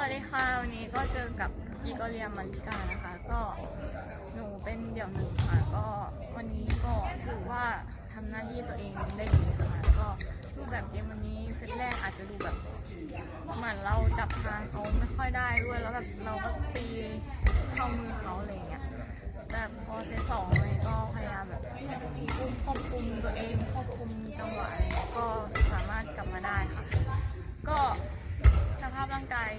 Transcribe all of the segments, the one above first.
วัสดีค่ะ วันนี้ก็เจอกับพี่ก็เรียมมาริกานะคะ ก็หนูเป็นเดี่ยวหนึ่งค่ะ ก็วันนี้ก็ถือว่าทำหน้าที่ตัวเองได้ดีค่ะ ก็รูปแบบเกมวันนี้เซตแรกอาจจะดูแบบเหมือนเราจับทางเขาไม่ค่อยได้ด้วยแล้วแบบเราก็ตีเข้ามือเขาอะไรเงี้ยแต่พอเซตสองเลยก็พยายามแบบคุมควบคุม ร่างกาย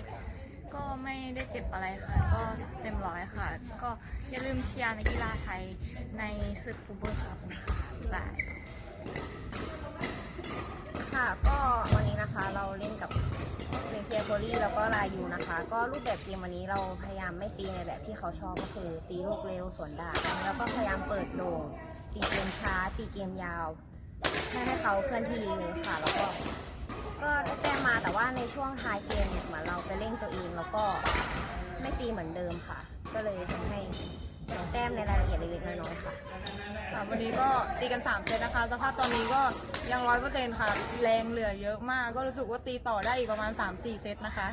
ก็ไม่ได้เจ็บอะไรค่ะ ก็เต็มร้อยค่ะ ก็อย่าลืมเชียร์ในกกีฬาไทยในศึกคูเบอร์ครับนะคะบ๊ายบายค่ะก็วันนี้นะคะเราเล่นกับเมเซียโกลี่แล้วก็ลายูนะคะ ก็รูปแบบเกมวันนี้เราพยายามไม่ตีในแบบที่เขาชอบก็คือตีลูกเร็วสวนดาบแล้วก็พยายามเปิดโด่งตีเกมช้า ตีเกมยาวให้ให้เขาเคลื่อนที่เลยค่ะ แล้วก็ ก็ได้แต้มมาแต่ว่าในช่วงท้ายเกมเนี่ยเหมือนเราไปเร่งตัวเองแล้วก็ไม่ตีเหมือนเดิมค่ะ ก็เลยทำให้เสียแต้มในรายละเอียดเล็กๆน้อยๆค่ะ ค่ะวันนี้ก็ตีกัน3เซตนะคะ สภาพตอนนี้ก็ยังร้อยเปอร์เซ็นต์ค่ะ แรงเหลือเยอะมาก ก็รู้สึกว่าตีต่อได้อีกประมาณ 3-4 เซตนะคะ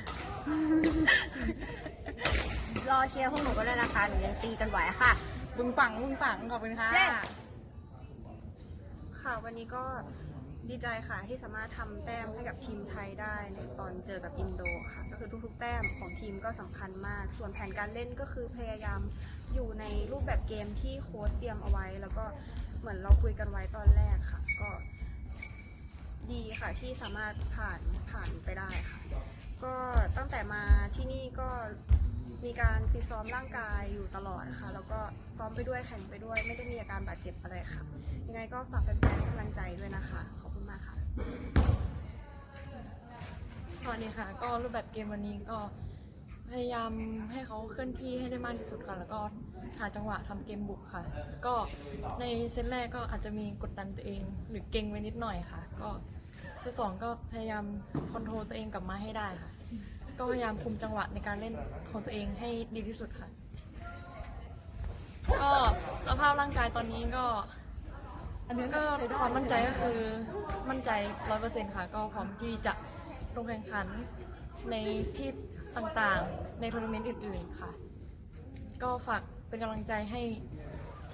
รอเชียร์พวกหนูก็ได้นะคะหนูยังตีกันไหวค่ะ บึงปังบึงปังขอบคุณค่ะ เย้ ค่ะ วันนี้ก็ ดีใจค่ะที่สามารถทำแต้มให้กับทีมไทยได้ในตอนเจอกับอินโดค่ะ ก็คือทุกๆ แต้มของทีมก็สำคัญมาก ส่วนแผนการเล่นก็คือพยายามอยู่ในรูปแบบเกมที่โค้ชเตรียมเอาไว้ แล้วก็เหมือนเราคุยกันไว้ตอนแรกค่ะ ก็ ดีค่ะที่สามารถผ่านผ่านไปได้ค่ะ ก็ตั้งแต่มาที่นี่ก็มีการฟิตซ้อมร่างกายอยู่ตลอดค่ะ แล้วก็ซ้อมไปด้วยแข่งไปด้วย ไม่ได้มีอาการบาดเจ็บอะไรค่ะ ยังไงก็ฝากแฟนๆให้กำลังใจด้วยนะคะ สวัสดีค่ะ ก็รูปแบบเกมวันนี้ก็พยายามให้เขาเคลื่อนที่ให้ได้มากที่สุดค่ะ แล้วก็หาจังหวะทำเกมบุกค่ะ ก็ในเซตแรกก็อาจจะมีกดดันตัวเอง หรือเก่งไว้นิดหน่อยค่ะ ก็เซตสองก็พยายามคอนโทรลตัวเองกลับมาให้ได้ค่ะ ก็พยายามคุมจังหวะในการเล่นของตัวเองให้ดีที่สุดค่ะ ก็สภาพร่างกายตอนนี้ก็ อันนี้ก็ความมั่นใจก็คือมั่นใจร้อยเปอร์เซ็นต์ค่ะ ก็พร้อมที่จะลงแข่งขันในที่ต่างๆ ในทัวร์นาเมนต์อื่นๆค่ะ ก็ฝากเป็นกำลังใจให้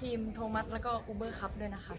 ทีมโทมัสแล้วก็อูเบอร์คัพด้วยนะคะ